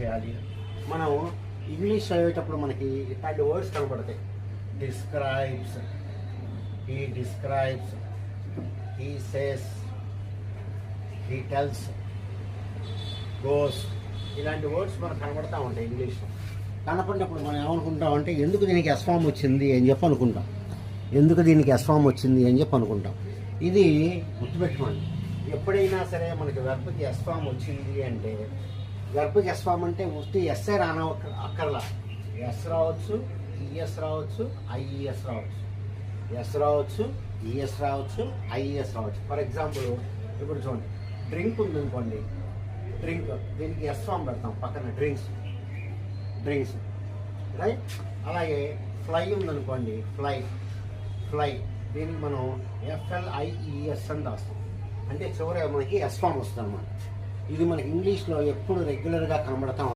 చేయాలి. మనం ఇంగ్లీష్ చదివేటప్పుడు మనకి ఇట్లాంటి వర్డ్స్ కనబడతాయి. Describes he describes he says he tells goes ఇలాంటి వర్డ్స్ మనకు కనబడతా ఉంటాయి ఇంగ్లీష్లో. కనపడినప్పుడు మనం ఏమనుకుంటాం అంటే ఎందుకు దీనికి ఎస్ఫామ్ వచ్చింది? అని చెప్పి అనుకుంటాం. ఎందుకు దీనికి ఎస్ఫామ్ వచ్చింది? అని చెప్పి అనుకుంటాం. ఇది గుర్తుపెట్టుకోండి. ఎప్పుడైనా సరే మనకి వెర్బ్కి ఎస్ఫామ్ వచ్చింది అంటే వెర్బ్కి ఎస్ఫామ్ అంటే ఉత్తి ఎస్ఏ రాన అక్కర్లా. ఎస్ రావచ్చు ఈఎస్ రావచ్చు ఐఈఎస్ రావచ్చు. ఎస్ రావచ్చు ఈఎస్ రావచ్చు ఐఈఎస్ రావచ్చు. ఫర్ ఎగ్జాంపుల్ ఇప్పుడు చూడండి. డ్రింక్ ఉందనుకోండి. డ్రింక్ దీనికి ఎస్ ఫామ్ పెడతాం పక్కన డ్రింక్స్. డ్రింక్స్. రైట్? అలాగే ఫ్లై ఉందనుకోండి ఫ్లై. ఫ్లై. దీనికి మనం ఎఫ్ఎల్ఐఈఎస్ అని రాస్తాం. అంటే చివరి మనకి ఎస్ ఫామ్ వస్తుంది అన్నమాట ఇది మన ఇంగ్లీష్లో ఎప్పుడు రెగ్యులర్గా కనబడతాం